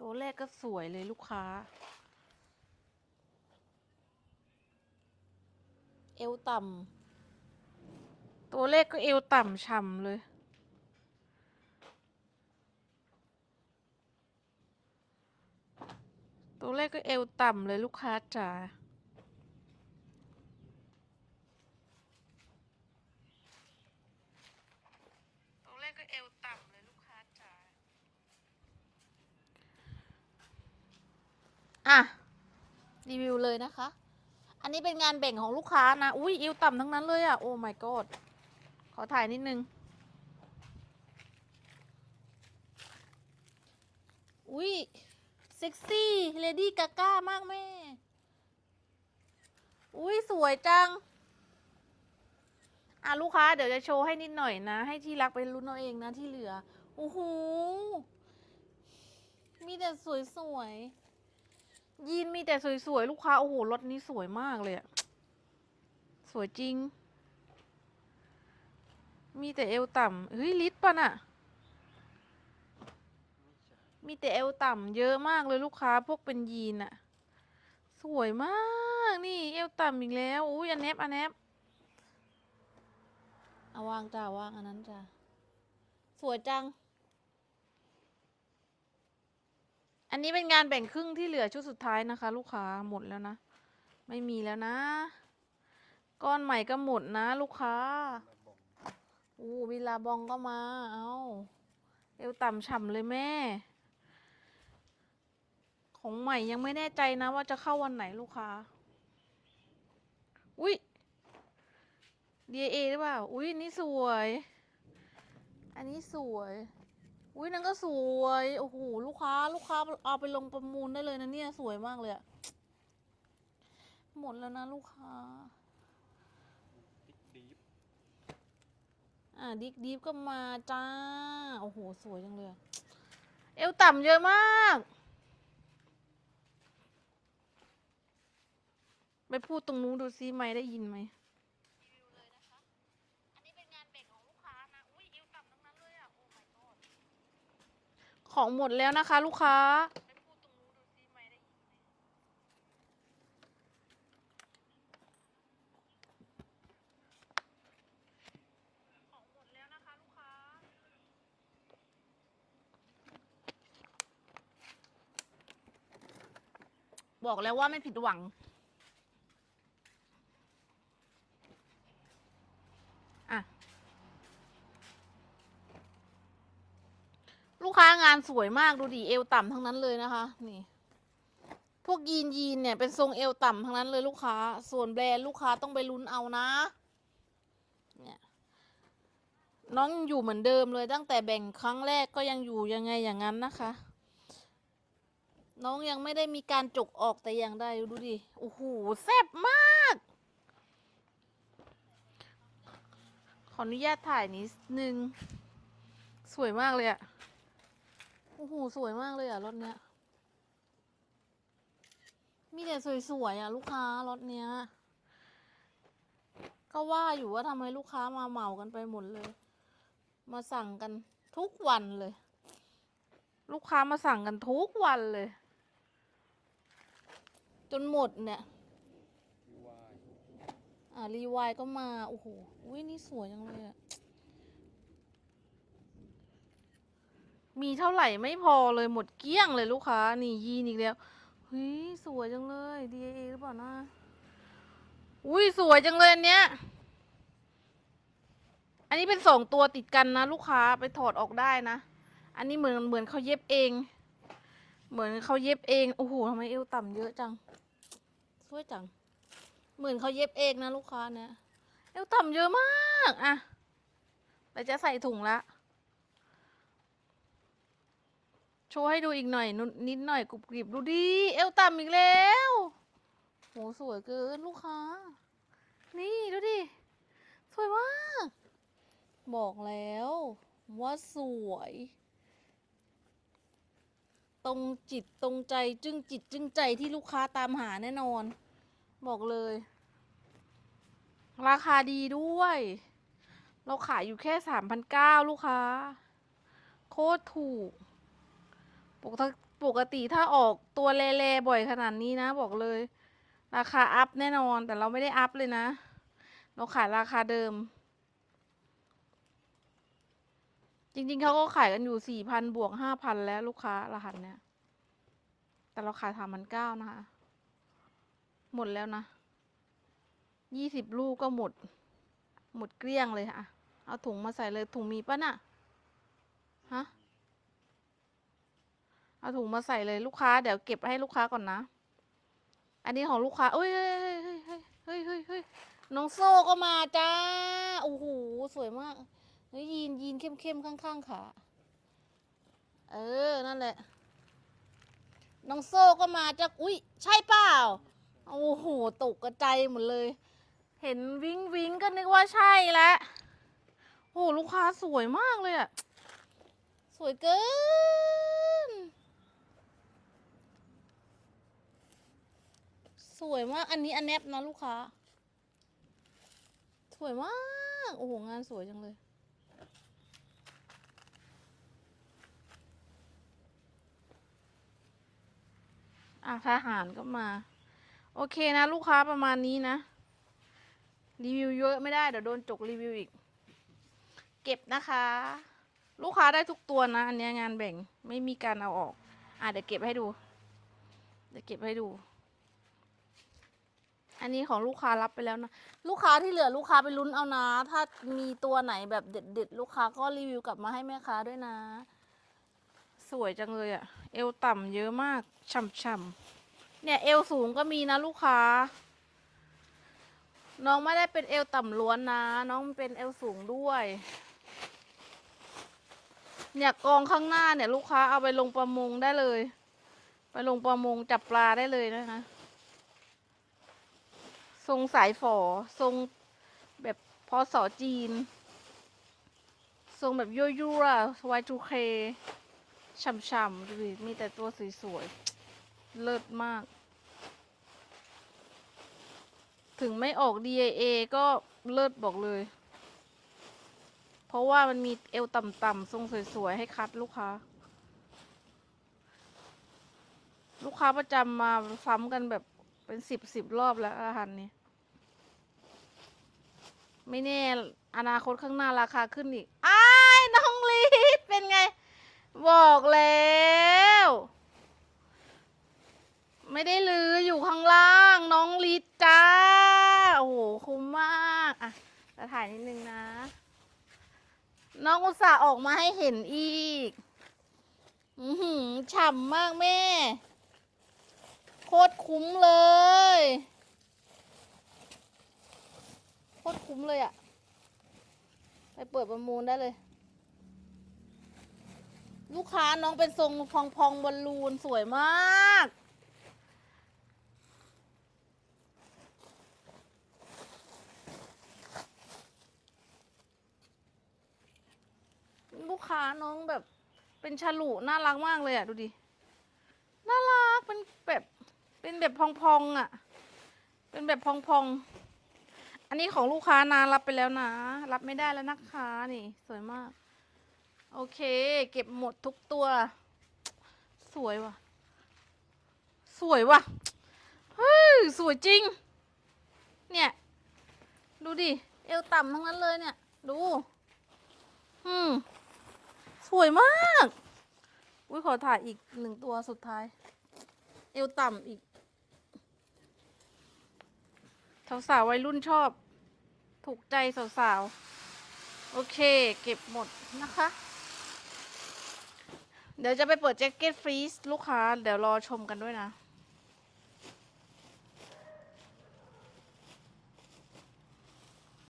ตัวแรกก็สวยเลยลูกค้า เอวต่ำตัวเลขก็เอวต่ำช่ำเลยตัวเลขก็เอวต่ำเลยลูกค้าจ๋า ตัวเลขก็เอวต่ำเลยลูกค้าจ๋า อะ รีวิวเลยนะคะ อันนี้เป็นงานแบ่งของลูกค้านะ อุ้ยเอวต่ำทั้งนั้นเลยอะ โอ้ my god ขอถ่ายนิดนึง อุ้ยเซ็กซี่เลดี้กาก้ามากแม่ อุ้ยสวยจัง อะ ลูกค้าเดี๋ยวจะโชว์ให้นิดหน่อยนะ ให้ที่รักไปรุ้นเอาเองนะที่เหลือ โอ้โห มีแต่สวยๆ ยีนมีแต่สวยๆ ลูกค้า โอ้โห รถนี้สวยมากเลยอะสวยจริง มีแต่เอวต่ำเฮ้ย ลิตรป่ะน่ะ มีแต่เอวต่ำเยอะมากเลยลูกค้าพวกเป็นยีนอะสวยมากนี่เอวต่ำอีกแล้ว อุ้ยอันแนบอันแนบเอาวางจ้าวางอันนั้นจ้าสวยจัง อันนี้เป็นงานแบ่งครึ่งที่เหลือชุดสุดท้ายนะคะ ลูกค้าหมดแล้วนะ ไม่มีแล้วนะ ก้อนใหม่ก็หมดนะ ลูกค้าอู้วิลาบองก็มา เอาเอวต่ำฉ่ำเลยแม่ ของใหม่ยังไม่แน่ใจนะว่าจะเข้าวันไหนลูกค้า อุ้ย DA หรือเปล่า อุ้ยนี่สวย อันนี้สวย อุ้ยนั่นก็สวยโอ้โหลูกค้า ลูกค้าเอาไปลงประมูลได้เลยนะเนี่ยสวยมากเลยอะหมดแล้วนะลูกค้า ดิฟอ่าดิกดิฟก็มาจ้า โอ้โห สวยจังเลยเอวต่ำเยอะมาก ไปพูดตรงนู้นดูซิไม่ได้ยินไหมรีวิวเลยนะคะ อันนี้เป็นงานแบ่งของลูกค้านะ อุ้ยเอวต่ำทั้งนั้นเลยอะ โอ้ my god ของหมดแล้วนะคะ ลูกค้า บอกแล้วว่าไม่ผิดหวัง อะ ลูกค้างานสวยมากดูดิเอวต่ำทั้งนั้นเลยนะคะ นี่ พวกยีนยีนเนี่ยเป็นทรงเอวต่ำทั้งนั้นเลยลูกค้า ส่วนแบรนด์ลูกค้าต้องไปลุ้นเอานะ เนี่ยน้องอยู่เหมือนเดิมเลยตั้งแต่แบ่งครั้งแรกก็ยังอยู่ยังไงอย่างนั้นนะคะ น้องยังไม่ได้มีการจกออกแต่อย่างใดดูดิโอ้โหแซ่บมาก ขออนุญาตถ่ายนิดนึง สวยมากเลยอะ โอ้โห สวยมากเลยอะรถเนี้ย มีแต่สวยๆอะลูกค้ารถเนี้ย ก็ว่าอยู่ว่าทำไมลูกค้ามาเหมากันไปหมดเลย มาสั่งกันทุกวันเลย ลูกค้ามาสั่งกันทุกวันเลย จนหมดเนี่ยวายอ่ารีวายก็มา โอ้โหอุ้ยนี่สวยจังเลยอะ มีเท่าไหร่ไม่พอเลยหมดเกลี้ยงเลยลูกค้า นี่ยีนอีกแล้วเฮ้ยสวยจังเลย DAA หรือเปล่านะอุ้ยสวยจังเลยอันเนี้ย อันนี้เป็นสองตัวติดกันนะ ลูกค้าไปถอดออกได้นะ อันนี้เหมือนเหมือนเขาเย็บเอง เหมือนเขาเย็บเองโอ้โหทำไมเอวต่ำเยอะจังสวยจัง เหมือนเขาเย็บเองนะลูกค้าเนี่ยเอวต่ำเยอะมากอะเราจะใส่ถุงละ โช ว์ให้ดูอีกหน่อยนิดหน่อยกรุบกริบดูดิเอวต่ำอีกแล้วโหสวยเกินลูกค้า นี่ดูดิ สวยมาก บอกแล้วว่าสวย ตรงจิตตรงใจจึงจิตจึงใจที่ลูกค้าตามหาแน่นอน บอกเลย ราคาดีด้วย เราขายอยู่แค่สามพันเก้าลูกค้า โคตรถูก ปกติปกติถ้าออกตัวเลเลบ่อยขนาดนี้นะ บอกเลย ราคาอัพแน่นอน แต่เราไม่ได้อัพเลยนะ เราขายราคาเดิม จริงๆเขาก็ขายกันอยู่สี่พันบวกห้าพันแล้วลูกค้ารหัสเนี้ยแต่เราขายสามพันเก้านะคะ หมดแล้วนะยี่สิบลูกก็หมด หมดเกลี้ยงเลยค่ะ เอาถุงมาใส่เลยถุงมีปะน่ะฮะ เอาถุงมาใส่เลยลูกค้าเดี๋ยวเก็บให้ลูกค้าก่อนนะ อันนี้ของลูกค้าเอ้ยเฮ้ยเฮ้ยเฮ้ยเฮ้ยเฮ้ยเฮ้ยน้องโซ่ก็มาจ้าโอ้โหสวยมากเฮ้ยยีนยีนเข้มเข้มๆข้างขาเออนั่นแหละ น้องโซ่ก็มาจ้าอุ้ยใช่เปล่าโอ้โหตกกระจายหมดเลย เห็นวิ้งวิ้งก็นึกว่าใช่แล้วโอ้ลูกค้าสวยมากเลยอะสวยเกิน สวยมาก อันนี้อันแนบนะลูกค้า สวยมาก โอ้โห งานสวยจังเลย อะทหารก็มา โอเคนะ ลูกค้าประมาณนี้นะ รีวิวเยอะไม่ได้ เดี๋ยวโดนจกรีวิวอีก เก็บนะคะ ลูกค้าได้ทุกตัวนะ อันนี้งานแบ่งไม่มีการเอาออก อะเดี๋ยวเก็บให้ดู เดี๋ยวเก็บให้ดู อันนี้ของลูกค้ารับไปแล้วนะ ลูกค้าที่เหลือลูกค้าไปลุ้นเอานะ ถ้ามีตัวไหนแบบเด็ดๆ ลูกค้าก็รีวิวกลับมาให้แม่ค้าด้วยนะ สวยจังเลยอะเอวต่ำเยอะมากช่ำๆเนี่ยเอวสูงก็มีนะลูกค้า น้องไม่ได้เป็นเอวต่ำล้วนนะ น้องเป็นเอวสูงด้วย เนี่ยกองข้างหน้าเนี่ย ลูกค้าเอาไปลงประมงได้เลย ไปลงประมงจับปลาได้เลยนะคะ ทรงสายฝอทรงแบบพอสอจีน ทรงแบบยั่วยั่ว Y2K ช่ำๆดูดิมีแต่ตัวสวยๆเลิศมาก ถึงไม่ออก DIA ก็เลิศบอกเลย เพราะว่ามันมีเอวต่ำๆทรงสวยๆ ให้คัดลูกค้า ลูกค้าประจำมาซ้ำกันแบบเป็นสิบสิบรอบแล้วอาหารนี้ ไม่แน่อนาคตข้างหน้าราคาขึ้นอีกอ้ายน้องลีดเป็นไง บอกแล้ว ไม่ได้ลืออยู่ข้างล่าง น้องลีดจ้า โอ้โห คุ้มมากอะจะถ่ายนิดนึงนะ น้องอุตส่าห์ออกมาให้เห็นอีก อือหือฉ่ำมากแม่ โคตรคุ้มเลย ตรคุ้มเลยอะไปเปิดประมูลได้เลย ลูกค้าน้องเป็นทรงพองพองบอลลูนสวยมาก ลูกค้าน้องแบบเป็นฉลุน่ารักมากเลยอะดูดิ น่ารักเป็นแบบ เป็นแบบพองๆอะเป็นแบบพองๆ อันนี้ของลูกค้านานรับไปแล้วนะ รับไม่ได้แล้วนะคะนี่ สวยมาก โอเค เก็บหมดทุกตัว สวยว่ะ สวยว่ะเฮ้ยสวยจริง เนี่ย ดูดิ เอวต่ำทั้งนั้นเลยเนี่ย ดู อืม สวยมาก อุ้ยขอถ่ายอีกหนึ่งตัวสุดท้าย เอวต่ำอีก สาวๆวัยรุ่นชอบ ถูกใจสาวๆโอเค เก็บหมดนะคะ เดี๋ยวจะไปเปิดแจ็คเก็ตฟรีซลูกค้า เดี๋ยวรอชมกันด้วยนะ